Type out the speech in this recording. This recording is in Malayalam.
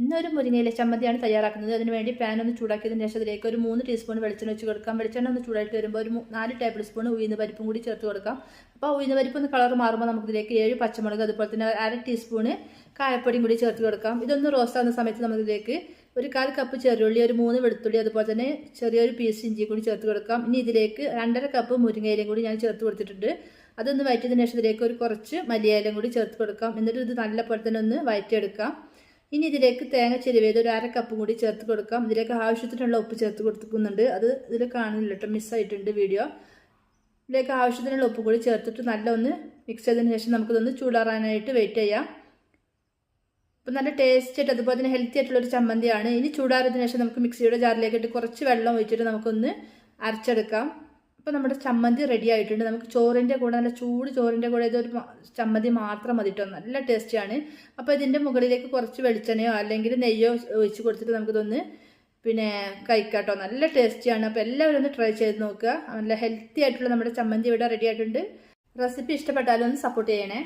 ഇന്നൊരു മുരിങ്ങയില ചമ്മന്തിയാണ് തയ്യാറാക്കുന്നത്. അതിന് വേണ്ടി പാൻ ഒന്ന് ചൂടാക്കിയതിന് ശേഷം അതിലേക്ക് ഒരു മൂന്ന് ടീസ്പൂൺ വെളിച്ചെണ്ണ വെച്ച് കൊടുക്കാം. വെളിച്ചെണ്ണ ഒന്ന് ചൂടായിട്ട് വരുമ്പോൾ ഒരു നാല് ടേബിൾ സ്പൂൺ ഉയർന്ന പരിപ്പും കൂടി ചേർത്ത് കൊടുക്കാം. അപ്പോൾ ഉഴുന്ന പരിപ്പ് ഒന്ന് കളർ മാറുമ്പോൾ നമുക്ക് ഇതിലേക്ക് ഏഴ് പച്ചമുളക് അതുപോലെ തന്നെ അര ടീസ്പൂണ് കായപ്പൊടിയും കൂടി ചേർത്ത് കൊടുക്കാം. ഇതൊന്ന് റോസ്റ്റ് ആകുന്ന സമയത്ത് നമുക്കിതിലേക്ക് ഒരു കാൽ കപ്പ് ചെറുള്ളി ഒരു മൂന്ന് വെളുത്തുള്ളി അതുപോലെ തന്നെ ചെറിയൊരു പീസ് ഇഞ്ചി കൂടി ചേർത്ത് കൊടുക്കാം. ഇനി ഇതിലേക്ക് രണ്ടര കപ്പ് മുരിങ്ങയിലയും കൂടി ഞാൻ ചേർത്ത് കൊടുത്തിട്ടുണ്ട്. അതൊന്ന് വയറ്റിയതിന് ശേഷം ഇതിലേക്ക് ഒരു കുറച്ച് മല്ലിയിലയും കൂടി ചേർത്ത് കൊടുക്കാം. എന്നിട്ട് ഇത് നല്ല പോലെ തന്നെ ഒന്ന് വയറ്റിയെടുക്കാം. ഇനി ഇതിലേക്ക് തേങ്ങ ചെരുവേത് ഒരു അര കപ്പും കൂടി ചേർത്ത് കൊടുക്കാം. ഇതിലേക്ക് ആവശ്യത്തിനുള്ള ഉപ്പ് ചേർത്ത് കൊടുക്കുന്നുണ്ട് അത് ഇതിൽ കാണുന്നില്ല കേട്ടോ മിസ്സായിട്ടുണ്ട് വീഡിയോ ഇതിലേക്ക് ആവശ്യത്തിനുള്ള ഉപ്പ് കൂടി ചേർത്തിട്ട് നല്ല ഒന്ന് മിക്സ് ചെയ്തതിന് ശേഷം നമുക്കിതൊന്ന് ചൂടാറാനായിട്ട് വെയിറ്റ് ചെയ്യാം. അപ്പം നല്ല ടേസ്റ്റ് ആയിട്ട് അതുപോലെ തന്നെ ഹെൽത്തി ആയിട്ടുള്ള ഒരു ചമ്മന്തിയാണ്. ഇനി ചൂടാറിയതിനു ശേഷം നമുക്ക് മിക്സിയുടെ ജാറിലേക്ക് ഇട്ട് കുറച്ച് വെള്ളം ഒഴിച്ചിട്ട് നമുക്കൊന്ന് അരച്ചെടുക്കാം. അപ്പോൾ നമ്മുടെ ചമ്മന്തി റെഡി ആയിട്ടുണ്ട്. നമുക്ക് ചോറിന്റെ കൂടെ നല്ല ചൂട് ചോറിന്റെ കൂടെ ഇതൊരു ചമ്മന്തി മാത്രം മതി കേട്ടോ നല്ല ടേസ്റ്റിയാണ് അപ്പോൾ ഇതിന്റെ മുകളിലേക്ക് കുറച്ച് വെളിച്ചെണ്ണയോ അല്ലെങ്കിൽ നെയ്യോ ഒഴിച്ച് കൊടുത്തിട്ട് നമുക്കിതൊന്ന് പിന്നെ കഴിക്കാം നല്ല ടേസ്റ്റിയാണ് അപ്പോൾ എല്ലാവരും ഒന്ന് ട്രൈ ചെയ്ത് നോക്കുക. നല്ല ഹെൽത്തി ആയിട്ടുള്ള നമ്മുടെ ചമ്മന്തി ഇവിടെ റെഡി ആയിട്ടുണ്ട്. റെസിപ്പി ഇഷ്ടപ്പെട്ടാലും ഒന്ന് സപ്പോർട്ട് ചെയ്യണേ.